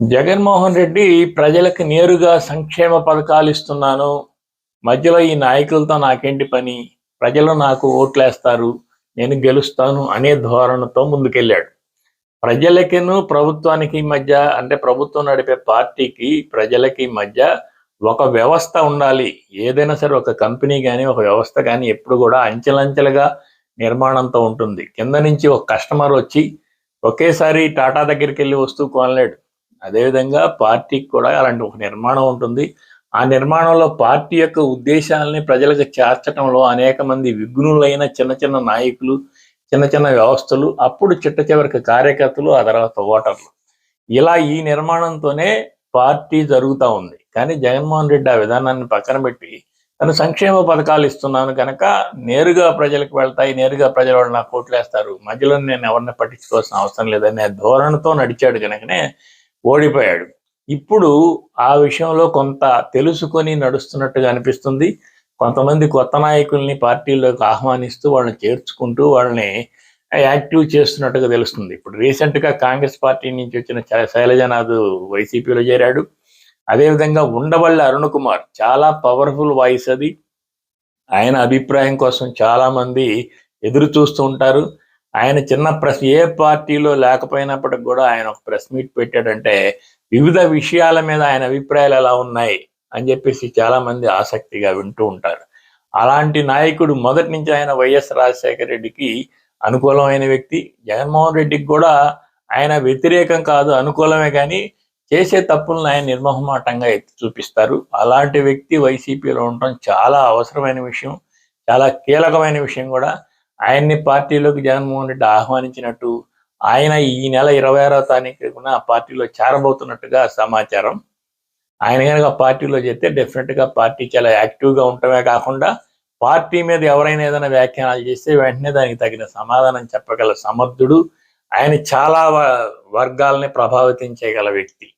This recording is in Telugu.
జగన్మోహన్ రెడ్డి ప్రజలకు నేరుగా సంక్షేమ పథకాలు ఇస్తున్నాను. మధ్యలో ఈ నాయకులతో నాకేంటి పని? ప్రజలు నాకు ఓట్లేస్తారు. నేను గెలుస్తాను అనే ధోరణితో ముందుకెళ్ళాడు. ప్రజలకిను ప్రభుత్వానికి మధ్య అంటే ప్రభుత్వం నడిపే పార్టీకి ప్రజలకి మధ్య ఒక వ్యవస్థ ఉండాలి. ఏదైనా సరే ఒక కంపెనీ కానీ ఒక వ్యవస్థ కానీ ఎప్పుడు కూడా అంచెలంచెలుగా నిర్మాణంతో ఉంటుంది. కింద నుంచి ఒక కస్టమర్ వచ్చి ఒకేసారి టాటా దగ్గరికి వెళ్ళి వస్తువు కొనలేడు. అదేవిధంగా పార్టీకి కూడా అలాంటి ఒక నిర్మాణం ఉంటుంది. ఆ నిర్మాణంలో పార్టీ యొక్క ఉద్దేశాలని ప్రజలకు చేర్చడంలో అనేక మంది విఘ్నులైన చిన్న చిన్న నాయకులు చిన్న చిన్న వ్యవస్థలు అప్పుడు చిట్ట చివరికి కార్యకర్తలు ఆ తర్వాత ఓటర్లు. ఇలా ఈ నిర్మాణంతోనే పార్టీ జరుగుతూ ఉంది. కానీ జగన్మోహన్ రెడ్డి ఆ విధానాన్ని పక్కన పెట్టి తను సంక్షేమ పథకాలు ఇస్తున్నాను కనుక నేరుగా ప్రజలకు వెళ్తాయి నేరుగా ప్రజలు వాళ్ళు నాకు ఓట్లేస్తారు మధ్యలో నేను ఎవరిని పట్టించుకోవాల్సిన అవసరం లేదనే ధోరణితో నడిచాడు కనుకనే ఓడిపోయాడు. ఇప్పుడు ఆ విషయంలో కొంత తెలుసుకొని నడుస్తున్నట్టుగా అనిపిస్తుంది. కొంతమంది కొత్త నాయకుల్ని పార్టీలోకి ఆహ్వానిస్తూ వాళ్ళని చేర్చుకుంటూ వాళ్ళని యాక్టివ్ చేస్తున్నట్టుగా తెలుస్తుంది. ఇప్పుడు రీసెంట్గా కాంగ్రెస్ పార్టీ నుంచి వచ్చిన శైలజనాథ్ వైసీపీలో చేరాడు. అదేవిధంగా ఉండవల్లి అరుణ్ కుమార్ చాలా పవర్ఫుల్ వాయిస్ అది. ఆయన అభిప్రాయం కోసం చాలామంది ఎదురు చూస్తూ ఉంటారు. ఆయన చిన్న ప్రెస్ ఏ పార్టీలో లేకపోయినప్పటికి కూడా ఆయన ఒక ప్రెస్ మీట్ పెట్టాడంటే వివిధ విషయాల మీద ఆయన అభిప్రాయాలు ఎలా ఉన్నాయి అని చెప్పేసి చాలా మంది ఆసక్తిగా వింటూ ఉంటారు. అలాంటి నాయకుడు మొదటి నుంచి ఆయన వైఎస్ రాజశేఖర రెడ్డికి అనుకూలమైన వ్యక్తి. జగన్మోహన్ రెడ్డికి కూడా ఆయన వ్యతిరేకం కాదు అనుకూలమే కానీ చేసే తప్పులను ఆయన నిర్మహమాటంగా ఎత్తి చూపిస్తారు. అలాంటి వ్యక్తి వైసీపీలో ఉండటం చాలా అవసరమైన విషయం చాలా కీలకమైన విషయం కూడా. ఆయన్ని పార్టీలోకి జగన్మోహన్ రెడ్డి ఆహ్వానించినట్టు ఆయన ఈ నెల ఇరవై ఆరో తారీఖున పార్టీలో చేరబోతున్నట్టుగా సమాచారం. ఆయన కనుక పార్టీలో చేస్తే డెఫినెట్గా పార్టీ చాలా యాక్టివ్గా ఉండటమే కాకుండా పార్టీ మీద ఎవరైనా ఏదైనా వ్యాఖ్యానాలు చేస్తే వెంటనే దానికి తగిన సమాధానం చెప్పగల సమర్థుడు. ఆయన చాలా వ- వర్గాల్ని ప్రభావితం చేయగల వ్యక్తి.